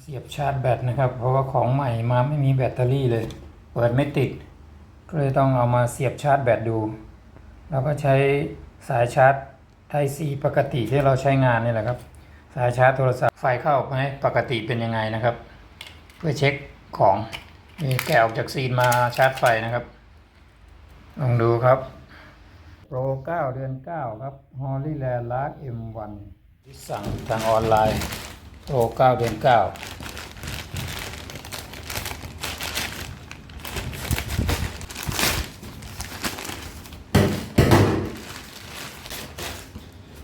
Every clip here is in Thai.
เสียบชาร์จแบตนะครับ เพราะว่าของใหม่มาไม่มีแบตเตอรี่เลย เปิดไม่ติด ก็เลยต้องเอามาเสียบชาร์จแบตดู แล้วก็ใช้สายชาร์จไทซีปกติที่เราใช้งานนี่แหละครับ สายชาร์จโทรศัพท์ไฟเข้าไหมปกติเป็นยังไงนะครับ เพื่อเช็คของนี่แกะออกจากซีนมาชาร์จไฟนะครับ ลองดูครับ โปร 9 เดือน 9 ครับ Holy l a n d Lark M1 ที่สั่งทางออนไลน์ โปร9เดือน9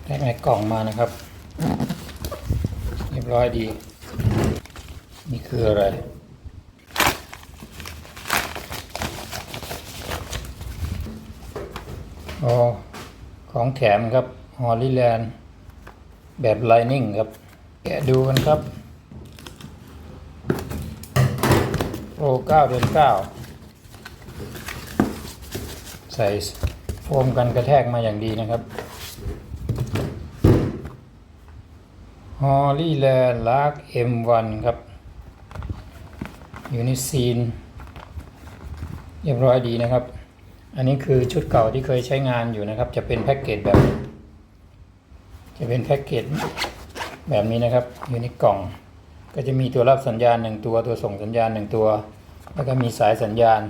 ได้ในกล่องมานะครับ เรียบร้อยดี นี่คืออะไร อ๋อ ของแถมครับ ฮอลลีแลนด์ แบบไลนิ่งครับ แกะดูกันครับโปร9เดือน9ใส่โฟมกันกระแทกมาอย่างดีนะครับฮอลลี่แลนด์ลาก M1 ครับ อยู่ในซีน เรียบร้อยดีนะครับ อันนี้คือชุดเก่าที่เคยใช้งานอยู่นะครับ จะเป็นแพ็กเกจแบบ จะเป็นแพ็กเกจ แบบนี้นะครับอยู่ในกล่อง ก็จะมีตัวรับสัญญาณหนึ่งตัว ตัวส่งสัญญาณหนึ่งตัว แล้วก็มีสายสัญญาณ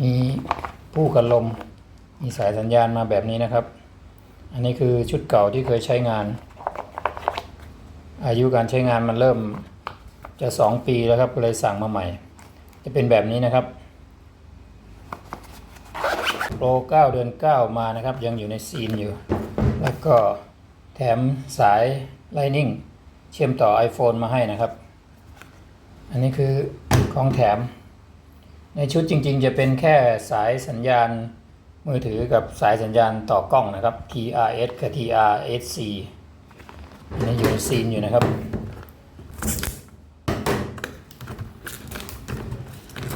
มีผู้กันลม มีสายสัญญาณมาแบบนี้นะครับ อันนี้คือชุดเก่าที่เคยใช้งาน อายุการใช้งานมันเริ่มจะสองปีแล้วครับก็เลยสั่งมาใหม่ จะเป็นแบบนี้นะครับโปร9เดือน 9 มานะครับ ยังอยู่ในซีนอยู่ แล้วก็ ถมสาย Lightning เชื่อมต่อ iPhone มาให้นะครับ อันนี้คือของแถม ในชุดจริงๆ จะเป็นแค่สายสัญญาณมือถือกับสายสัญญาณต่อกล้องนะครับ TRS กับ TRSC อันนี้อยู่ในซีนอยู่นะครับ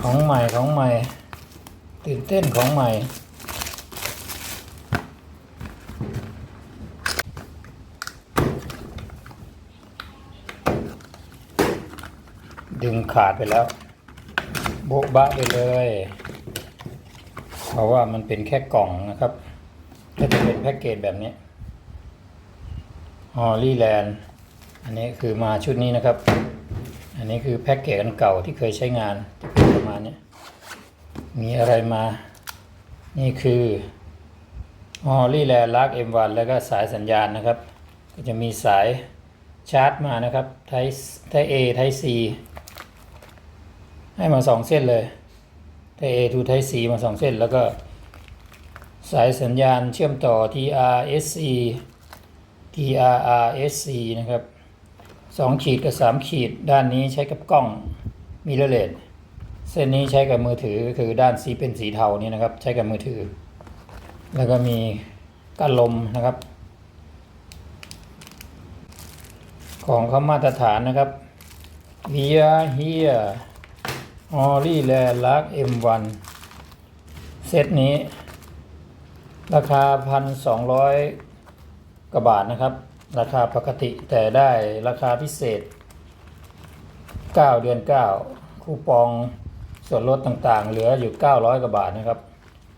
ของใหม่ของใหม่ ตื่นเต้นของใหม่ ดึงขาดไปแล้ว โบ๊ะบะไปเลย เพราะว่ามันเป็นแค่กล่องนะครับก็จะเป็นแพ็กเกจแบบนี้ฮอลลี่แลนด์อันนี้คือมาชุดนี้นะครับ อันนี้คือแพ็กเกจอันเก่าที่เคยใช้งานจะเป็นประมาณนี้มีอะไรมา นี่คือฮอลลี่แลนด์ลัก M1 แล้วก็สายสัญญาณนะครับ ก็จะมีสายชาร์จมานะครับไทไท A ไท C ให้มาสองเส้นเลยไท A to ไท C มาสองเส้น แล้วก็ สายสัญญาณเชื่อมต่อ TRSC TRRSC นะครับสองขีดกับสามขีด ด้านนี้ใช้กับกล้องมิเรเลสเส้นนี้ใช้กับมือถือคือด้านสีเป็นสีเทานี่นะครับ ใช้กับมือถือ แล้วก็มีกันลมนะครับ ของเขามาตรฐานนะครับ Via Here Holly l a l a r M1 เซตนี้ ราคาพันสองร้อยกว่าบาทนะครับ ราคาปกติแต่ได้ราคาพิเศษ 9 เดือน 9 คูปองส่วนลดต่างๆ เหลืออยู่ 900 กว่าบาทนะครับ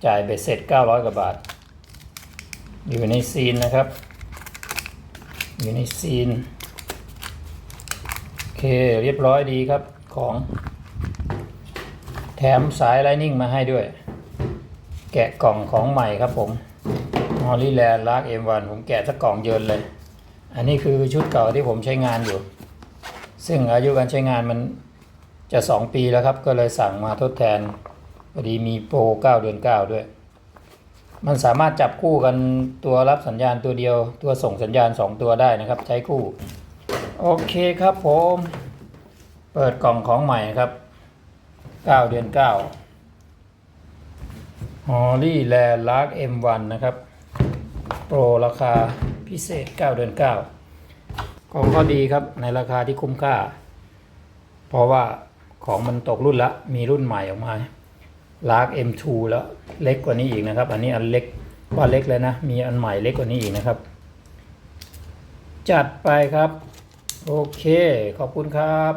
จ่ายเบ็ดเสร็จ 900 กว่าบาท อยู่ในซีนนะครับ อยู่ในซีน โอเค เรียบร้อยดีครับของ แถมสายไลนิ่งมาให้ด้วย แกะกล่องของใหม่ครับผมฮอลลี่แลนด์ลากเอ็มวันผมแกะสักกล่องเยินเลย อันนี้คือชุดเก่าที่ผมใช้งานอยู่ ซึ่งอายุการใช้งานมันจะ 2 ปีแล้วครับ ก็เลยสั่งมาทดแทนพอดีมีโปร 9 เดือน 9 ด้วย มันสามารถจับคู่กันตัวรับสัญญาณตัวเดียว ตัวส่งสัญญาณ 2 ตัวได้นะครับ ใช้คู่ โอเคครับผม เปิดกล่องของใหม่ครับ 9เดือน9ฮอลลี่แลลาร์ก M1 นะครับ โปรราคาพิเศษ9เดือน9ของก็ดีครับในราคาที่คุ้มค่า เพราะว่าของมันตกรุ่นละมีรุ่นใหม่ออกมาลาร์ก M2 แล้วเล็กกว่านี้อีกนะครับ อันนี้อันเล็กว่าเล็กเลยนะ มีอันใหม่เล็กกว่านี้อีกนะครับ จัดไปครับ โอเค ขอบคุณครับ